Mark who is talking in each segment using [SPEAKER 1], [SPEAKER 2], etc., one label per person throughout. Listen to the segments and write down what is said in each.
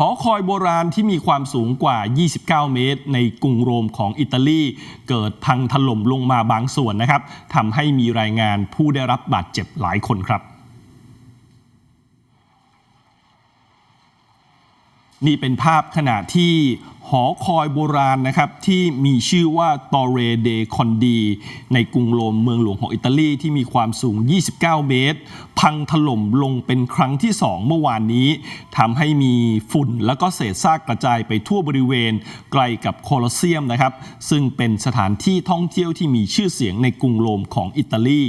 [SPEAKER 1] หอคอยโบราณที่มีความสูงกว่า 29 เมตร ในกรุงโรมของอิตาลี เกิดพังถล่มลงมาบางส่วนนะครับทำให้มีรายงานผู้ได้รับบาดเจ็บหลายคนครับ นี่เป็นภาพขณะที่หอคอยโบราณนะครับ ที่มีชื่อว่าตอเรเดคอนดี ในกรุงโรมเมืองหลวงของอิตาลีที่มีความสูง 29 เมตร พังถล่มลงเป็นครั้งที่ 2 เมื่อวานนี้ทำให้มีฝุ่นแล้วก็เศษซากกระจายไปทั่วบริเวณไกลกับโคลอเซียมนะครับ ซึ่งเป็นสถานที่ท่องเที่ยวที่มีชื่อเสียงในกรุงโรมของอิตาลี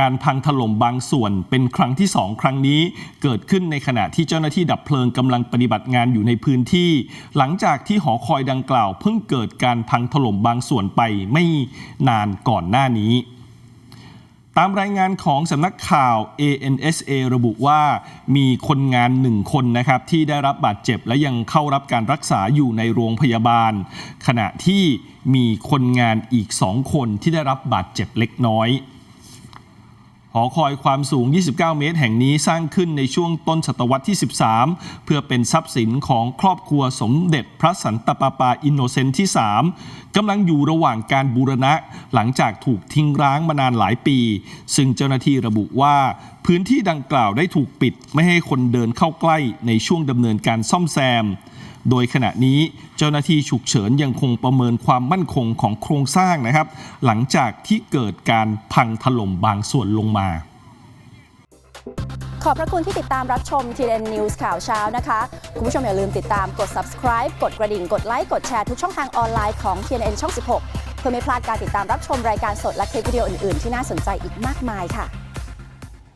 [SPEAKER 1] การพังถล่มบางส่วนเป็นครั้งที่สองครั้งนี้ เกิดขึ้นในขณะที่เจ้าหน้าที่ดับเพลิงกำลังปฏิบัติงานอยู่ในพื้นที่ หลังจากที่หอคอยดังกล่าว เพิ่งเกิดการพังถล่มบางส่วนไปไม่นานก่อนหน้านี้ตามรายงานของสำนักข่าว ANSA ระบุว่ามีคนงานหนึ่งคนนะครับที่ได้รับบาดเจ็บและยังเข้ารับการรักษาอยู่ในโรงพยาบาล ขณะที่มีคนงานอีกสองคนที่ได้รับบาดเจ็บเล็กน้อย หอคอยความสูง 29 เมตร แห่งนี้สร้างขึ้นในช่วงต้นศตวรรษที่ 13 เพื่อเป็นทรัพย์สินของครอบครัวสมเด็จพระสันตะปาปาอินโนเซนต์ที่ 3 กำลังอยู่ระหว่างการบูรณะ หลังจากถูกทิ้งร้างมานานหลายปี ซึ่งเจ้าหน้าที่ระบุว่า พื้นที่ดังกล่าวได้ถูกปิดไม่ให้คนเดินเข้าใกล้ในช่วงดำเนินการซ่อมแซมโดยขณะนี้เจ้าหน้าที่ฉุกเฉินยังคงประเมินความมั่นคงของโครงสร้างนะครับ หลังจากที่เกิดการพังถล่มบางส่วนลงมา
[SPEAKER 2] ขอบพระคุณที่ติดตามรับชม TN News ข่าวเช้านะคะ คุณผู้ชมอย่าลืมติดตามกด subscribe กดกระดิ่ง กดไลค์ กดแชร์ทุกช่องทางออนไลน์ของ TNN ช่อง 16 เพื่อไม่พลาดการติดตามรับชมรายการสดและคลิปวิดีโออื่น ๆ ที่น่าสนใจอีกมากมายค่ะ